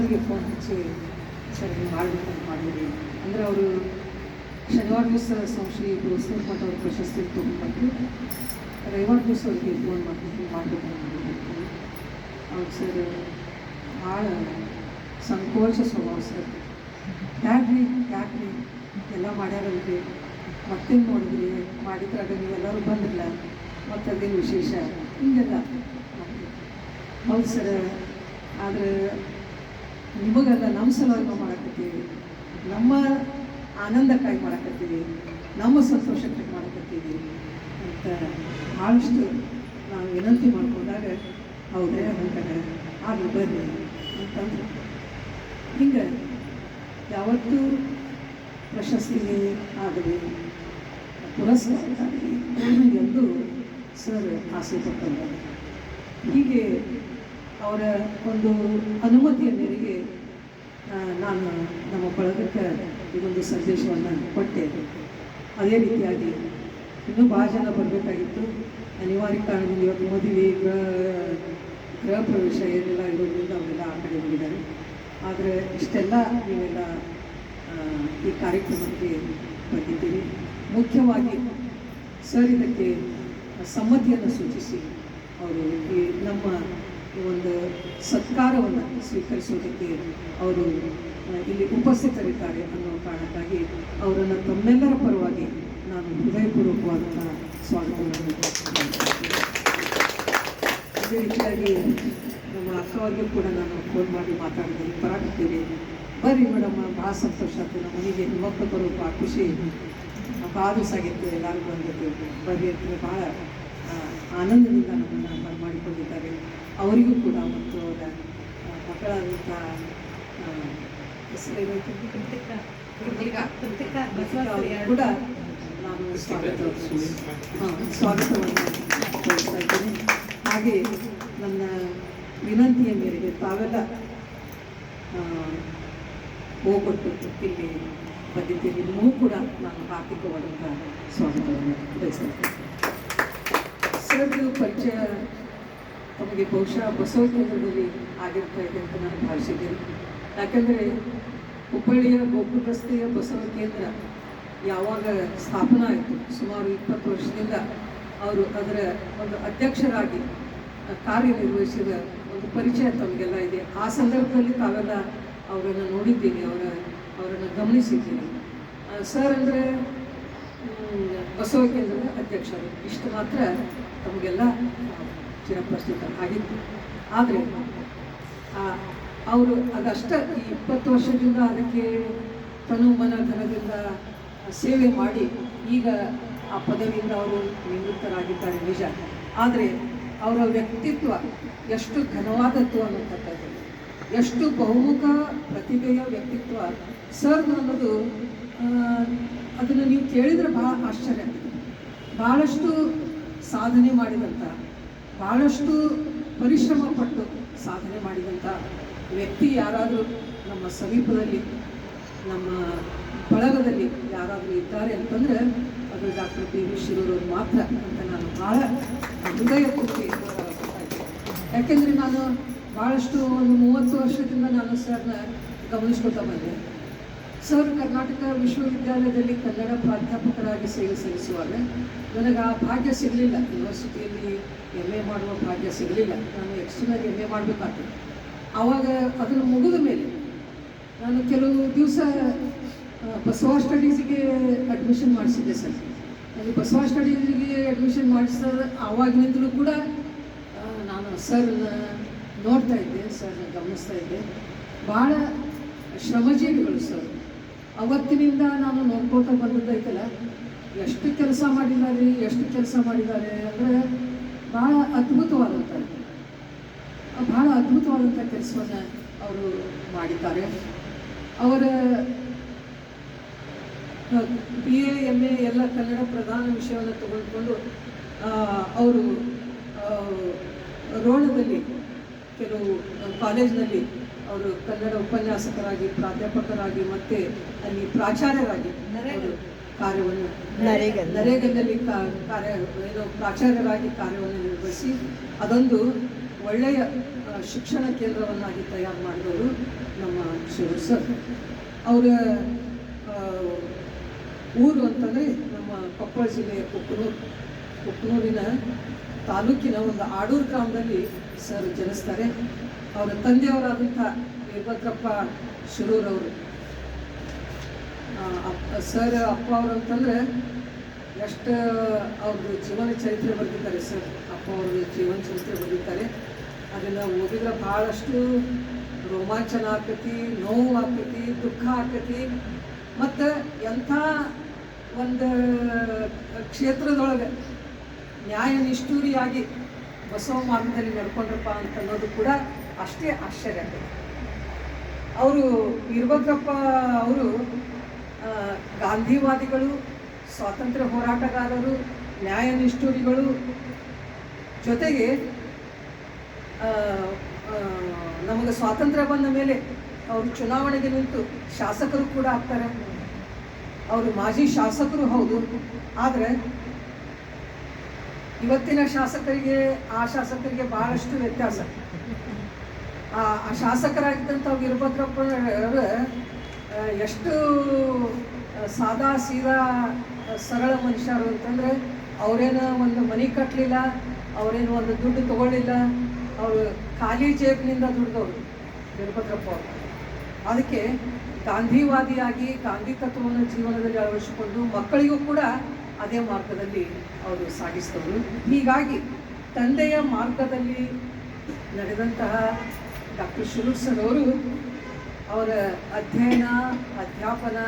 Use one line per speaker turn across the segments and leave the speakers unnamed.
ಸರ್ಗೆ ಫೋನ್ ಹಚ್ಚಿ, ಸರ್, ನೀವು ಮಾಡಬೇಕು ಅಂತ ಮಾಡಿದ್ರಿ. ಅಂದರೆ ಅವರು ಶನಿವಾರ ದಿವಸ ಸಂಶ್ರೀ ಮಠ ಅವ್ರ ಪ್ರಶಸ್ತಿ ತೊಗೊಂಡ್ಬಂದು ರವಿವಾರ ದಿವಸ ಅವ್ರಿಗೆ ಫೋನ್ ಮಾಡ್ತೀನಿ ಮಾಡಬೇಕು ಅಂತ ಅವ್ರು, ಸರ್, ಭಾಳ ಸಂಕೋಚ ಸ್ವಭಾವ ಸರ್. ಯಾಕ್ರಿ ಯಾಕ್ರಿ? ಎಲ್ಲ ಮಾಡ್ಯಾರಲ್ರಿ. ಮತ್ತೇನು ನೋಡಿದ್ರಿ? ಮಾಡಿದ್ರಾಗ ನೀವೆಲ್ಲರೂ ಬಂದಿಲ್ಲ ಮತ್ತು ಅದೇನು ವಿಶೇಷ? ಹಿಂಗೆಲ್ಲ. ಹೌದು ಸರ್. ಆದರೆ ನಿಮಗೆಲ್ಲ ನಮ್ಮ ಸಲುವಾಗಿ ಮಾಡಕತ್ತೀವಿ. ನಮ್ಮ ಆನಂದಕ್ಕಾಗಿ ಮಾಡಕತ್ತೀವಿ. ನಮ್ಮ ಸಂತೋಷಕ್ಕಾಗಿ ಮಾಡಕತ್ತೀವಿ ಅಂತ ಭಾಳಷ್ಟು ನಾವು ವಿನಂತಿ ಮಾಡ್ಕೊಂಡಾಗ ಹೌದೇ ಅಂತಾರೆ ಆಗಲಿ ಬರ್ರಿ ಅಂತಂದ್ರೆ. ಹಿಂಗೆ ಯಾವತ್ತೂ ಪ್ರಶಸ್ತಿಗೆ ಆಗಲಿ ಪುರಸ್ಕಾರ ಎಂದು ಸರ್ ಆಸೆ ಪಟ್ಟಂತ ಹೀಗೆ ಅವರ ಒಂದು ಅನುಮತಿಯ ಮೇರೆಗೆ ನಾನು ನಮ್ಮ ಬಳಗಕ್ಕೆ ಇದೊಂದು ಸಂದೇಶವನ್ನು ಕೊಟ್ಟೆ. ಅದೇ ರೀತಿಯಾಗಿ ಇನ್ನೂ ಭಾಳ ಜನ ಬರಬೇಕಾಗಿತ್ತು. ಅನಿವಾರ್ಯ ಕಾರಣದಿಂದ ಇವತ್ತು ಮದುವೆ, ಗೃಹ ಗೃಹ ಪ್ರವೇಶ ಏನೆಲ್ಲ ಇರೋದ್ರಿಂದ ಅವರೆಲ್ಲ ಆ ಕಡೆ ಹೋಗಿದ್ದಾರೆ. ಆದರೆ ಇಷ್ಟೆಲ್ಲ ನೀವೆಲ್ಲ ಈ ಕಾರ್ಯಕ್ರಮಕ್ಕೆ ಬಂದಿದ್ದೀರಿ. ಮುಖ್ಯವಾಗಿ ಸರ್ ಇದಕ್ಕೆ ಸಮ್ಮತಿಯನ್ನು ಸೂಚಿಸಿ ಅವರು ಈ ನಮ್ಮ ಒಂದು ಸತ್ಕಾರವನ್ನು ಸ್ವೀಕರಿಸೋದಕ್ಕೆ ಅವರು ಇಲ್ಲಿ ಉಪಸ್ಥಿತರಿದ್ದಾರೆ ಅನ್ನೋ ಕಾರಣಕ್ಕಾಗಿ ಅವರನ್ನು ತಮ್ಮೆಲ್ಲರ ಪರವಾಗಿ ನಾನು ಹೃದಯಪೂರ್ವಕವಾದಂತಹ ಸ್ವಾಗತವನ್ನು. ಅದೇ ರೀತಿಯಾಗಿ ನಮ್ಮ ಅಕ್ಕವ್ರಿಗೂ ಕೂಡ ನಾನು ಫೋನ್ ಮಾಡಿ ಮಾತಾಡಿದ್ದೀನಿ ಬರಾಕತ್ತೀವಿ ಬರ್ರಿ ಮೇಡಮ್ ಭಾಳ ಸಂತೋಷ ಆಗ್ತದೆ. ನಮ್ಮ ಮನೆಗೆ ಮಕ್ಕಳು ಬರೋ ಭಾಳ ಖುಷಿ. ಭಾಳ ದಿವಸ ಆಗಿತ್ತು ಎಲ್ಲರೂ ಬಂದಿದ್ದು ಬರ್ರಿ ಅಂತ ಭಾಳ ಆನಂದದಿಂದ ನಮ್ಮನ್ನು ಅವರಿಗೂ ಕೂಡ ಮತ್ತು ಅವರ ಮಕ್ಕಳಾದಂಥ ಕೂಡ ನಾನು ಸ್ವಾಗತ ಹಾಂ ಸ್ವಾಗತವನ್ನು ತೋರಿಸ್ತಾ ಇದ್ದೀನಿ. ಹಾಗೆ ನನ್ನ ವಿನಂತಿಯ ಮೇರೆಗೆ ತಾವೆಲ್ಲ ಹೋಗೊಟ್ಟು ಇಲ್ಲಿ ಬಂದಿದ್ದೀನಿ ನಿಮಗೂ ಕೂಡ ನಾನು ಹಾರ್ದಿಕವಾದಂಥ ಸ್ವಾಗತವನ್ನು ಬಯಸ್ತೇನೆ ಸರ್ ಪರಿಚಯ ತಮಗೆ ಬಹುಶಃ ಬಸವ ಕೇಂದ್ರದಲ್ಲಿ ಆಗಿರ್ತಾ ಇದೆ ಅಂತ ನಾನು ಭಾವಿಸಿದ್ದೇನೆ. ಯಾಕೆಂದರೆ ಹುಬ್ಬಳ್ಳಿಯ ಗೋಕುಲ ರಸ್ತೆಯ ಬಸವ ಕೇಂದ್ರ ಯಾವಾಗ ಸ್ಥಾಪನಾ ಆಯಿತು, ಸುಮಾರು ಇಪ್ಪತ್ತು ವರ್ಷದಿಂದ ಅವರು ಅದರ ಒಂದು ಅಧ್ಯಕ್ಷರಾಗಿ ಕಾರ್ಯನಿರ್ವಹಿಸಿದ ಒಂದು ಪರಿಚಯ ತಮಗೆಲ್ಲ ಇದೆ. ಆ ಸಂದರ್ಭದಲ್ಲಿ ತಾವೆಲ್ಲ ಅವರನ್ನು ನೋಡಿದ್ದೀನಿ ಅವರ, ಅವರನ್ನು ಗಮನಿಸಿದ್ದೀನಿ ಸರ್ ಅಂದರೆ ಬಸವ ಕೇಂದ್ರದ ಅಧ್ಯಕ್ಷರು. ಇಷ್ಟು ಮಾತ್ರ ತಮಗೆಲ್ಲ ಚಿರಪ್ರಸ್ತುತ ಆಗಿತ್ತು ಆದರೆ ಅವರು ಅದಷ್ಟ ಈ ಇಪ್ಪತ್ತು ವರ್ಷದಿಂದ ಅದಕ್ಕೆ ತನು ಮನ ಧನದಿಂದ ಸೇವೆ ಮಾಡಿ ಈಗ ಆ ಪದವಿಯಿಂದ ಅವರು ನಿವೃತ್ತರಾಗಿದ್ದಾರೆ ನಿಜ. ಆದರೆ ಅವರ ವ್ಯಕ್ತಿತ್ವ ಎಷ್ಟು ಘನವಾದದ್ದು ಅನ್ನುವಂಥದ್ದು ಎಷ್ಟು ಬಹುಮುಖ ಪ್ರತಿಭೆಯ ವ್ಯಕ್ತಿತ್ವ. ಸರ್ ಅನ್ನೋದು ಅದನ್ನು ನೀವು ಕೇಳಿದರೆ ಭಾಳ ಆಶ್ಚರ್ಯ ಭಾಳಷ್ಟು ಸಾಧನೆ ಮಾಡಿದಂಥ ಭಾಳಷ್ಟು ಪರಿಶ್ರಮ ಪಟ್ಟು ಸಾಧನೆ ಮಾಡಿದಂಥ ವ್ಯಕ್ತಿ ಯಾರಾದರೂ ನಮ್ಮ ಸಮೀಪದಲ್ಲಿ, ನಮ್ಮ ಬಳಗದಲ್ಲಿ ಯಾರಾದರೂ ಇದ್ದಾರೆ ಅಂತಂದರೆ ಅದು ಡಾಕ್ಟರ್ ಪಿ ವಿ ಶಿರೂರವ್ರು ಮಾತ್ರ ಅಂತ ನಾನು ಭಾಳ ಹೃದಯ ತುಂಬಿ ಯಾಕೆಂದರೆ ನಾನು ಭಾಳಷ್ಟು ಒಂದು ಮೂವತ್ತು ವರ್ಷದಿಂದ ನಾನು ಸರ್ನ ಗಮನಿಸ್ಕೊತಾ ಬಂದೆ. ಸರ್, ಕರ್ನಾಟಕ ವಿಶ್ವವಿದ್ಯಾಲಯದಲ್ಲಿ ಕನ್ನಡ ಪ್ರಾಧ್ಯಾಪಕರಾಗಿ ಸೇವೆ ಸಲ್ಲಿಸುವಾಗ ನನಗೆ ಆ ಭಾಗ್ಯ ಸಿಗಲಿಲ್ಲ. ಯೂನಿವರ್ಸಿಟಿಯಲ್ಲಿ ಎಂ ಎ ಮಾಡುವ ಭಾಗ್ಯ ಸಿಗಲಿಲ್ಲ. ನಾನು ಎಕ್ಸ್ಟರ್ನಲ್ ಎಂ ಎ ಮಾಡಬೇಕಾಗ್ತದೆ. ಆವಾಗ ಅದನ್ನು ಮುಗಿದ ಮೇಲೆ ನಾನು ಕೆಲವು ದಿವಸ ಬಸವ ಸ್ಟಡೀಸಿಗೆ ಅಡ್ಮಿಷನ್ ಮಾಡಿಸಿದ್ದೆ ಸರ್. ನನಗೆ ಬಸವ ಸ್ಟಡೀಸಿಗೆ ಅಡ್ಮಿಷನ್ ಮಾಡಿಸಿದ ಆವಾಗಿನಿಂದಲೂ ಕೂಡ ನಾನು ಸರ್ನ ನೋಡ್ತಾ ಇದ್ದೆ, ಸರ್ನ ಗಮನಿಸ್ತಾ ಇದ್ದೆ. ಭಾಳ ಶ್ರಮಜೀವಿಗಳು ಸರ್. ಅವತ್ತಿನಿಂದ ನಾನು ನೋಡ್ಕೊಳ್ತಾ ಬಂದದ್ದೈತಲ್ಲ, ಎಷ್ಟು ಕೆಲಸ ಮಾಡಿದ್ದಾರೆ, ಎಷ್ಟು ಕೆಲಸ ಮಾಡಿದ್ದಾರೆ ಅಂದರೆ ಭಾಳ ಅದ್ಭುತವಾದಂಥ ಭಾಳ ಅದ್ಭುತವಾದಂಥ ಕೆಲಸವನ್ನು ಅವರು ಮಾಡಿದ್ದಾರೆ. ಅವರ, ಬಿ ಎ, ಎಂ ಎ ಎಲ್ಲ ಕನ್ನಡ ಪ್ರಧಾನ ವಿಷಯವನ್ನು ತಗೊಂಡುಕೊಂಡು ಅವರು ರೋಣದಲ್ಲಿ, ಕೆಲವು ಕಾಲೇಜಿನಲ್ಲಿ ಅವರು ಕನ್ನಡ ಉಪನ್ಯಾಸಕರಾಗಿ ಪ್ರಾಧ್ಯಾಪಕರಾಗಿ ಮತ್ತೆ ಅಲ್ಲಿ ಪ್ರಾಚಾರ್ಯರಾಗಿ ಕಾರ್ಯವನ್ನು
ನರೇಗಾ.
ನರೇಗದಲ್ಲಿ ಕಾರ್ಯ ಏನು ಪ್ರಾಚಾರ್ಯರಾಗಿ ಕಾರ್ಯವನ್ನು ನಿರ್ವಹಿಸಿ ಅದೊಂದು ಒಳ್ಳೆಯ ಶಿಕ್ಷಣ ಕೇಂದ್ರವನ್ನಾಗಿ ತಯಾರು ಮಾಡಿದವರು ನಮ್ಮ ಶಿವ ಸರ್ ಅವರ ಊರು ಅಂತಂದರೆ ನಮ್ಮ ಕೊಪ್ಪಳ ಜಿಲ್ಲೆಯ ಕುಕ್ಕನೂರು ಕುಕ್ಕನೂರಿನ ತಾಲೂಕಿನ ಒಂದು ಆಡೂರು ಗ್ರಾಮದಲ್ಲಿ ಸರ್ ಜನಿಸ್ತಾರೆ. ಅವರ ತಂದೆಯವರಾದಂಥ ವೀರಭದ್ರಪ್ಪ ಶಿರೂರವರು ಸರ್ ಅಪ್ಪ ಅವರು ಅಂತಂದರೆ ಎಷ್ಟು ಅವ್ರದ್ದು ಜೀವನ ಚರಿತ್ರೆ ಬರೆದಿದ್ದಾರೆ ಸರ್. ಅಪ್ಪ ಅವ್ರದ್ದು ಜೀವನ ಚರಿತ್ರೆ ಬರೆದಿದ್ದಾರೆ. ಅದನ್ನು ಓದಿದ್ರೆ ಭಾಳಷ್ಟು ರೋಮಾಂಚನ ಆಕತಿ, ನೋವು ಆಕತಿ, ದುಃಖ ಆಕತಿ. ಮತ್ತು ಎಂಥ ಒಂದು ಕ್ಷೇತ್ರದೊಳಗೆ ನ್ಯಾಯ ನಿಷ್ಠೂರಿಯಾಗಿ ಬಸವ ಮಾರ್ಗದಲ್ಲಿ ನಡ್ಕೊಂಡ್ರಪ್ಪ ಅಂತ ಅನ್ನೋದು ಕೂಡ ಅಷ್ಟೇ ಆಶ್ಚರ್ಯ. ಅವರು ವೀರಭದ್ರಪ್ಪ ಅವರು ಗಾಂಧಿವಾದಿಗಳು, ಸ್ವಾತಂತ್ರ್ಯ ಹೋರಾಟಗಾರರು, ನ್ಯಾಯ ನಿಷ್ಠೂರಿಗಳು ಜೊತೆಗೆ ನಮಗೆ ಸ್ವಾತಂತ್ರ್ಯ ಬಂದ ಮೇಲೆ ಅವರು ಚುನಾವಣೆಗೆ ನಿಂತು ಶಾಸಕರು ಕೂಡ ಆಗ್ತಾರೆ. ಅವರು ಮಾಜಿ ಶಾಸಕರು ಹೌದು, ಆದರೆ ಇವತ್ತಿನ ಶಾಸಕರಿಗೆ, ಆ ಶಾಸಕರಿಗೆ ಬಹಳಷ್ಟು ವ್ಯತ್ಯಾಸ. ಆ ಶಾಸಕರಾಗಿದ್ದಂಥ ವೀರಭದ್ರಪ್ಪ ಎಷ್ಟು ಸಾದಾ ಸೀದಾ ಸರಳ ಮನುಷ್ಯರು ಅಂತಂದರೆ ಅವರೇನು ಒಂದು ಮನೆ ಕಟ್ಟಲಿಲ್ಲ ಅವರೇನು ಒಂದು ದುಡ್ಡು ತಗೊಳ್ಳಿಲ್ಲ, ಅವರು ಖಾಲಿ ಜೇಬಿನಿಂದ ದುಡ್ದವರು ವೀರಭದ್ರಪ್ಪ ಅವರು. ಅದಕ್ಕೆ ಗಾಂಧಿವಾದಿಯಾಗಿ ಗಾಂಧಿ ತತ್ವವನ್ನು ಜೀವನದಲ್ಲಿ ಅಳವಡಿಸಿಕೊಂಡು ಮಕ್ಕಳಿಗೂ ಕೂಡ ಅದೇ ಮಾರ್ಗದಲ್ಲಿ ಅವರು ಸಾಗಿಸಿದವರು. ಹೀಗಾಗಿ ತಂದೆಯ ಮಾರ್ಗದಲ್ಲಿ ನಡೆದಂತಹ ಡಾಕ್ಟರ್ ಶಿರೂರ್ ಸರ್ ಅವರು ಅವರ ಅಧ್ಯಯನ, ಅಧ್ಯಾಪನ,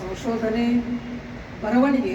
ಸಂಶೋಧನೆ, ಬರವಣಿಗೆ